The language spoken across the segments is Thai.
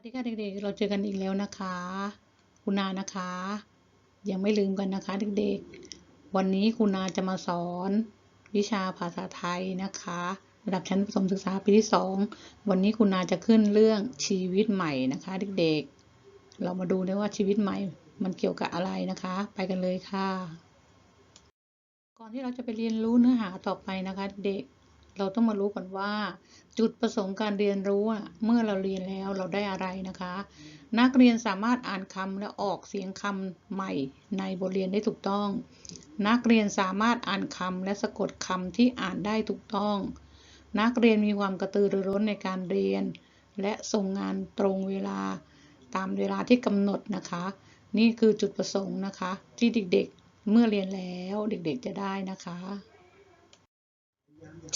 วัสดีค่ะเด็กๆ เราเจอกันอีกแล้วนะคะ คุณนานะคะ ยังไม่ลืมกันนะคะเด็กๆ วันนี้คุณนาจะมาสอนวิชาภาษาไทยนะคะ ระดับชั้นประถมศึกษาปีที่สองวันนี้คุณนาจะขึ้นเรื่องชีวิตใหม่นะคะเด็กๆ เรามาดูด้ว่าชีวิตใหม่มันเกี่ยวกับอะไรนะคะ ไปกันเลยค่ะ ก่อนที่เราจะไปเรียนรู้เนื้อหาต่อไปนะคะ เด็ก เราต้องมารู้ก่อนว่า จุดประสงค์การเรียนรู้อะเมื่อเราเรียนแล้วเราได้อะไรนะคะ นักเรียนสามารถอ่านคำและออกเสียงคำใหม่ในบทเรียนได้ถูกต้อง นักเรียนสามารถอ่านคำและสะกดคำที่อ่านได้ถูกต้อง นักเรียนมีความกระตือรือร้นในการเรียน และส่งงานตรงเวลาตามเวลาที่กำหนดนะคะ นี่คือจุดประสงค์นะคะ ที่เด็กๆเมื่อเรียนแล้วเด็กๆจะได้นะคะ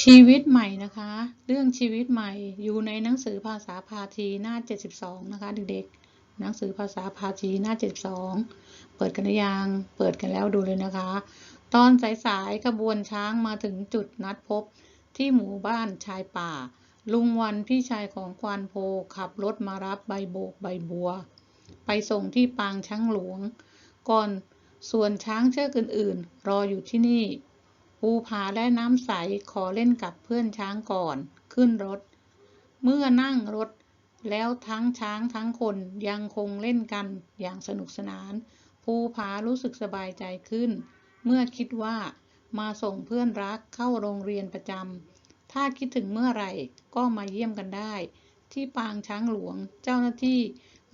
ชีวิตใหม่นะคะ เรื่องชีวิตใหม่อยู่ในหนังสือภาษาพาทีหน้า 72 นะคะ เด็กๆ หนังสือภาษาพาทีหน้า 72 เปิดกันหรือยังเปิดกันแล้วดูเลยนะคะ ตอนสายๆขบวนช้างมาถึงจุดนัดพบที่หมู่บ้านชายป่า ลุงวันพี่ชายของควานโพขับรถมารับใบโบกใบบัว ไปส่งที่ปางช้างหลวง ก่อนส่วนช้างเชือกอื่นๆ รออยู่ที่นี่ ภูผาและน้ำใสขอเล่นกับเพื่อนช้างก่อน ขึ้นรถ เมื่อนั่งรถแล้วทั้งช้างทั้งคนยังคงเล่นกันอย่างสนุกสนาน ภูผารู้สึกสบายใจขึ้น เมื่อคิดว่ามาส่งเพื่อนรักเข้าโรงเรียนประจำ ถ้าคิดถึงเมื่อไหร่ก็มาเยี่ยมกันได้ ที่ปางช้างหลวงเจ้าหน้าที่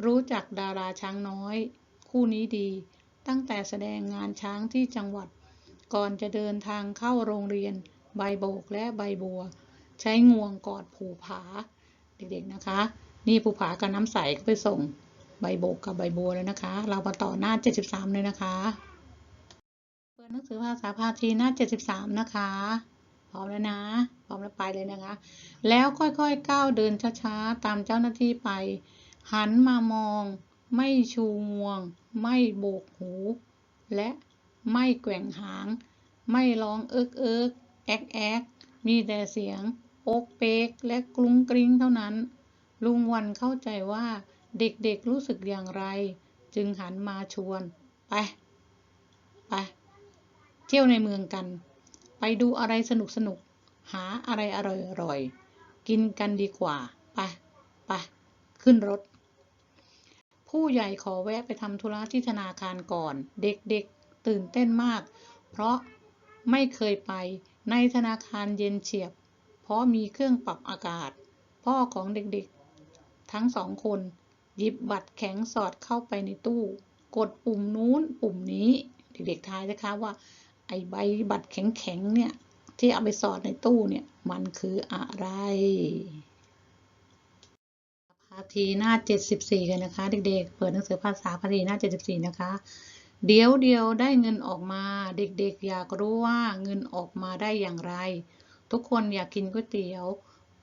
รู้จักดาราช้างน้อย คู่นี้ดี ตั้งแต่แสดงงานช้างที่จังหวัด ก่อนจะเดินทางเข้าโรงเรียน ใบโบกและใบบัว ใช้งวงกอดผูผา เด็กๆนะคะ นี่ผูผากับน้ำใสก็ไปส่งใบโบกกับใบบัวแล้วนะคะ เรามาต่อหน้า 73 เลยนะคะ เปิดหนังสือภาษาพาทีหน้า 73 นะคะ พร้อมแล้วนะ พร้อมแล้วไปเลยนะคะ แล้วค่อยๆก้าวเดินช้าๆ ตามเจ้าหน้าที่ไป หันมามอง ไม่ชูงวง ไม่โบกหู และไม่แกว่งหาง ไม่ร้องเอิกเอิกแอกแอกมีแต่เสียงโป๊กเป๊กและกรุ้งกริ้งเท่านั้น ลุงวันเข้าใจว่าเด็กๆรู้สึกอย่างไร จึงหันมาชวน ไป ไป เที่ยวในเมืองกัน ไปดูอะไรสนุกสนุก หาอะไรอร่อยอร่อย กินกันดีกว่า ไป ไป ขึ้นรถ ผู้ใหญ่ขอแวะไปทำธุระที่ธนาคารก่อน เด็กๆตื่นเต้นมาก เพราะ ไม่เคยไปในธนาคารเย็นเฉียบ เพราะมีเครื่องปรับอากาศ พ่อของเด็กๆ ทั้งสองคน หยิบบัตรแข็งสอดเข้าไปในตู้ กดปุ่มนู้นปุ่มนี้ เด็กๆทายนะคะว่า ไอ้ใบบัตรแข็งๆเนี่ย ที่เอาไปสอดในตู้เนี่ย มันคืออะไรพาทีหน้า 74 กันนะคะ เด็กๆ เปิดหนังสือภาษาพาทีหน้า 74 นะคะ เดี๋ยวเดียวได้เงินออกมา เด็กๆ อยากรู้ว่าเงินออกมาได้อย่างไร ทุกคนอยากกินก๋วยเตี๋ยว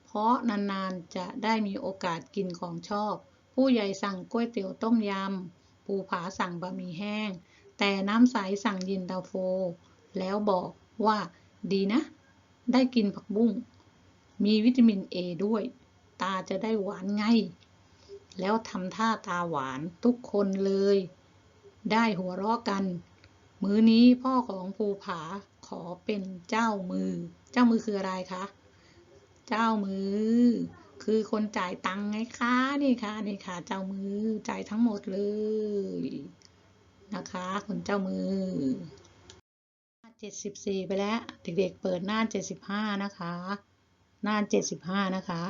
เพราะนานๆจะได้มีโอกาสกินของชอบ ผู้ใหญ่สั่งก๋วยเตี๋ยวต้มยำ ปูผาสั่งบะหมี่แห้ง แต่น้ำใสสั่งเย็นตาโฟ แล้วบอกว่าดีนะ ได้กินผักบุ้ง มีวิตามินเอด้วย ตาจะได้หวานไง แล้วทำท่าตาหวานทุกคนเลย ได้หัวเราะกัน มื้อนี้พ่อของภูผาขอเป็นเจ้ามือ เจ้ามือคืออะไรคะ เจ้ามือ คือคนจ่ายตังค์ไงคะนี่ค่ะนี่ค่ะ เจ้ามือจ่ายทั้งหมดเลยนะคะ คนเจ้ามือ74 ไปแล้ว เด็กๆเปิดหน้า 75 นะคะ หน้า 75 นะคะ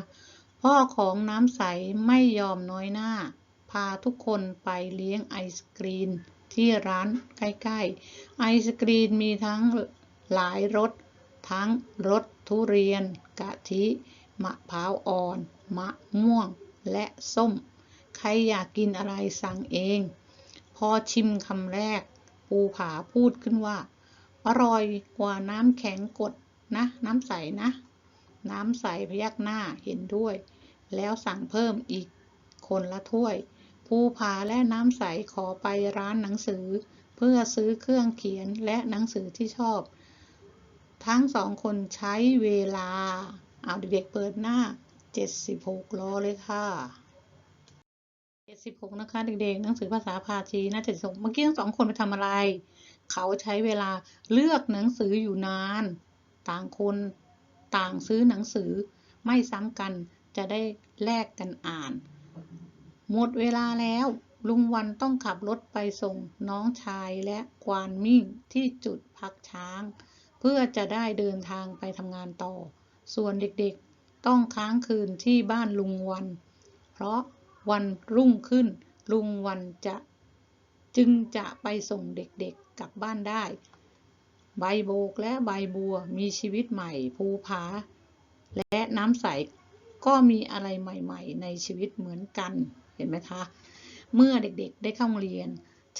พ่อของน้ำใสไม่ยอมน้อยหน้า พาทุกคนไปเลี้ยงไอศกรีนที่ร้านใกล้ๆ ไอศกรีนมีทั้งหลายรส ทั้งรสทุเรียน กะทิ มะพร้าวอ่อน มะม่วง และส้ม ใครอยากกินอะไรสั่งเอง พอชิมคำแรก ปูผาพูดขึ้นว่า อร่อยกว่าน้ำแข็งกดนะ น้ำใสนะ น้ำใสพยักหน้าเห็นด้วย แล้วสั่งเพิ่มอีกคนละถ้วย ภูผาและน้ำใสขอไปร้านหนังสือ เพื่อซื้อเครื่องเขียนและหนังสือที่ชอบ ทั้งสองคนใช้เวลา เอาเด็กๆเปิดหน้า 76รอเลยค่ะเจ็ดสิบหกนะคะเด็กๆ หนังสือภาษาพาทีน่าจะส่งเมื่อกี้ทั้งสองคนไปทำอะไร เขาใช้เวลาเลือกหนังสืออยู่นาน ต่างคนต่างซื้อหนังสือไม่ซ้ำกันจะได้แลกกันอ่าน หมดเวลาแล้ว ลุงวันต้องขับรถไปส่งน้องชายและกวานมิ่งที่จุดพักช้าง เพื่อจะได้เดินทางไปทำงานต่อ ส่วนเด็กๆต้องค้างคืนที่บ้านลุงวัน เพราะวันรุ่งขึ้น ลุงวันจะจึงจะไปส่งเด็กๆกลับบ้านได้ ใบโบกและใบบัวมีชีวิตใหม่ภูผา และน้ำใสก็มีอะไรใหม่ ๆ ในชีวิตเหมือนกัน เห็นไหมคะ เมื่อเด็กๆได้เข้าโรงเรียน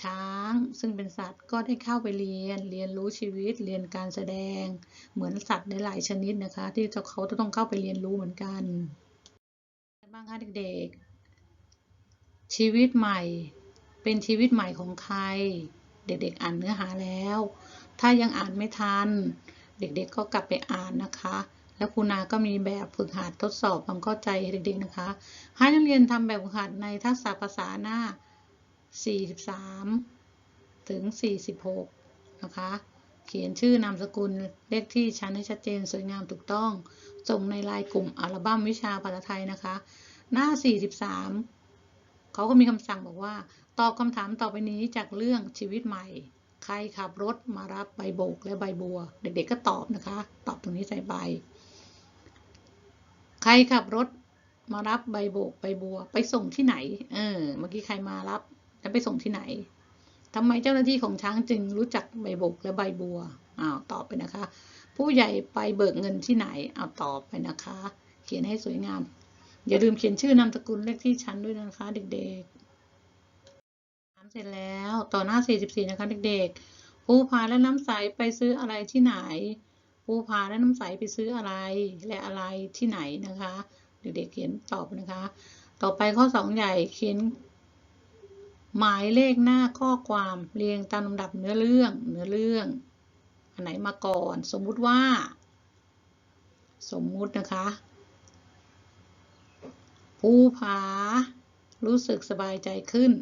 ช้างซึ่งเป็นสัตว์ก็ได้เข้าไปเรียน เรียนรู้ชีวิต เรียนการแสดง เหมือนสัตว์ในหลายชนิดนะคะ ที่เขาจะต้องเข้าไปเรียนรู้เหมือนกันบ้างคะเด็กๆ ชีวิตใหม่เป็นชีวิตใหม่ของใคร เด็กๆ อ่านเนื้อหาแล้ว ถ้ายังอ่านไม่ทัน เด็กๆ ก็กลับไปอ่านนะคะ แล้วครูนาก็มีแบบฝึกหัดทดสอบความเข้าใจเด็กๆนะคะ ให้นักเรียนทำแบบฝึกหัดในทักษะภาษาหน้า 43 ถึง 46 นะคะ เขียนชื่อนามสกุลเลขที่ชั้นให้ชัดเจนสวยงามถูกต้อง ส่งในไลน์กลุ่มอัลบั้มวิชาภาษาไทยนะคะ หน้า 43 เขาก็มีคำสั่งบอกว่า ตอบคำถามต่อไปนี้จากเรื่องชีวิตใหม่ใครขับรถมารับใบโบกและใบบัว เด็กๆก็ตอบนะคะ ตอบตรงนี้ใส่ใบ ใครขับรถมารับใบโบกใบบัว ไปส่งที่ไหน เออ เมื่อกี้ใครมารับแล้วไปส่งที่ไหนทำไมเจ้าหน้าที่ของช้างจึงรู้จักใบโบกและใบบัวอ้าวตอบไปนะคะ ผู้ใหญ่ไปเบิกเงินที่ไหนเอาตอบไปนะคะ เขียนให้สวยงาม อย่าลืมเขียนชื่อนามสกุลเลขที่ชั้นด้วยนะคะ เด็กๆถามเสร็จแล้วต่อหน้า 44 นะคะ เด็กๆภูผาและน้ำใสไปซื้ออะไรที่ไหน ภูผาและน้ำใสไปซื้ออะไรและอะไรที่ไหนนะคะ เด็กๆเขียนตอบนะคะ ต่อไปข้อ2ใหญ่เขียนหมายเลขหน้าข้อความเรียงตามลำดับเนื้อเรื่องเนื้อเรื่อง อันไหนมาก่อน สมมุติว่า สมมุตินะคะภูผารู้สึกสบายใจขึ้น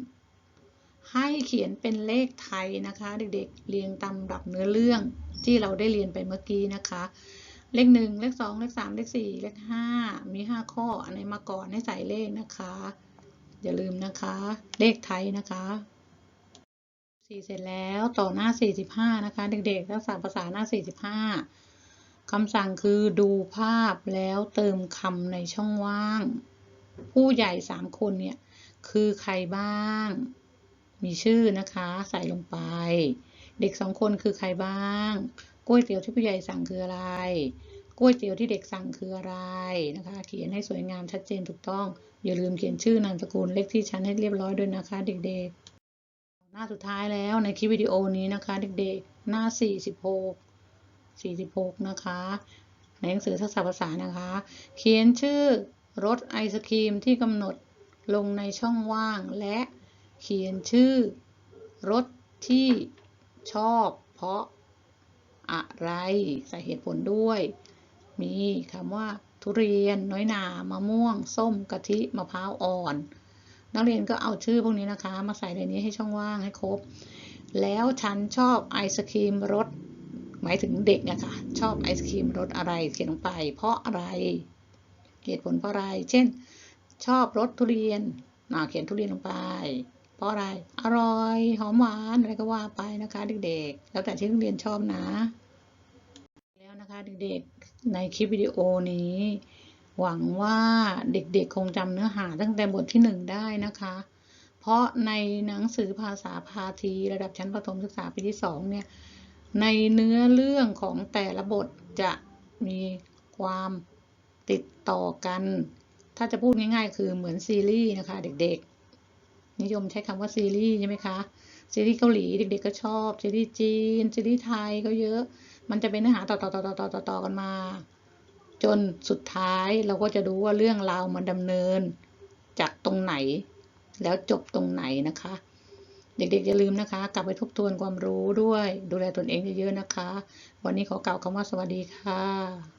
ให้เขียนเป็นเลขไทยนะคะ เด็กๆ เรียงตามลำดับเนื้อเรื่องที่เราได้เรียนไปเมื่อกี้นะคะ เลขหนึ่งเลขสองเลขสามเลขสี่เลขห้ามีห้าข้ออันไหนมาก่อนให้ใส่เลขนะคะ อย่าลืมนะคะ เลขไทยนะคะสี่เสร็จแล้วต่อหน้าสี่สิบห้านะคะ เด็กๆทักษะภาษาหน้าสี่สิบห้าคำสั่งคือดูภาพแล้วเติมคำในช่องว่าง ผู้ใหญ่สามคนเนี่ย คือใครบ้าง มีชื่อนะคะใส่ลงไป เด็กสองคนคือใครบ้างก๋วยเตี๋ยวที่ผู้ใหญ่สั่งคืออะไรก๋วยเตี๋ยวที่เด็กสั่งคืออะไรนะคะ เขียนให้สวยงามชัดเจนถูกต้อง อย่าลืมเขียนชื่อนามสกุลเลขที่ชั้นให้เรียบร้อยด้วยนะคะ เด็กๆ หน้าสุดท้ายแล้วในคลิปวิดีโอนี้นะคะ เด็กๆ หน้า 46 46 นะคะในหนังสือทักษะภาษานะคะ เขียนชื่อรสไอศครีมที่กำหนดลงในช่องว่างและ เขียนชื่อรสที่ชอบเพราะอะไร ใส่เหตุผลด้วย มีคำว่า ทุเรียน น้อยหนามะม่วง ส้มกะทิมะพร้าวอ่อน นักเรียนก็เอาชื่อพวกนี้นะคะ มาใส่ในนี้ให้ช่องว่างให้ครบ แล้วฉันชอบไอศครีมรสหมายถึงเด็กนี่ยค่ะชอบไอศครีมรสอะไรเขียนลงไป เพราะอะไร เหตุผลเพราะอะไร เช่น ชอบรสทุเรียนน่าเขียนทุเรียนลงไป เพราะอะไร อร่อย หอมหวานอะไรก็ว่าไปนะคะเด็กๆ แล้วแต่ที่นักเรียนชอบนะ แล้วนะคะเด็กๆ ในคลิปวิดีโอนี้ หวังว่าเด็กๆ คงจำเนื้อหาตั้งแต่บทที่หนึ่งได้นะคะ เพราะในหนังสือภาษาพาทีระดับชั้นประถมศึกษาปีที่สองเนี่ย ในเนื้อเรื่องของแต่ละบทจะมีความติดต่อกัน ถ้าจะพูดง่ายๆ คือเหมือนซีรีส์นะคะเด็กๆ นิยมใช้คำว่าซีรีส์ใช่ไหมคะซีรีส์เกาหลีเด็กๆก็ชอบซีรีส์จีนซีรีส์ไทยก็เยอะ มันจะเป็นเนื้อหาต่อต่อต่อต่อต่อต่อต่อกันมา จนสุดท้ายเราก็จะรู้ว่าเรื่องราวมันดำเนิน จากตรงไหน แล้วจบตรงไหนนะคะ เด็กๆอย่าลืมนะคะ กลับไปทบทวนความรู้ด้วย ดูแลตนเองเยอะๆนะคะ วันนี้ขอกล่าวคำว่าสวัสดีค่ะ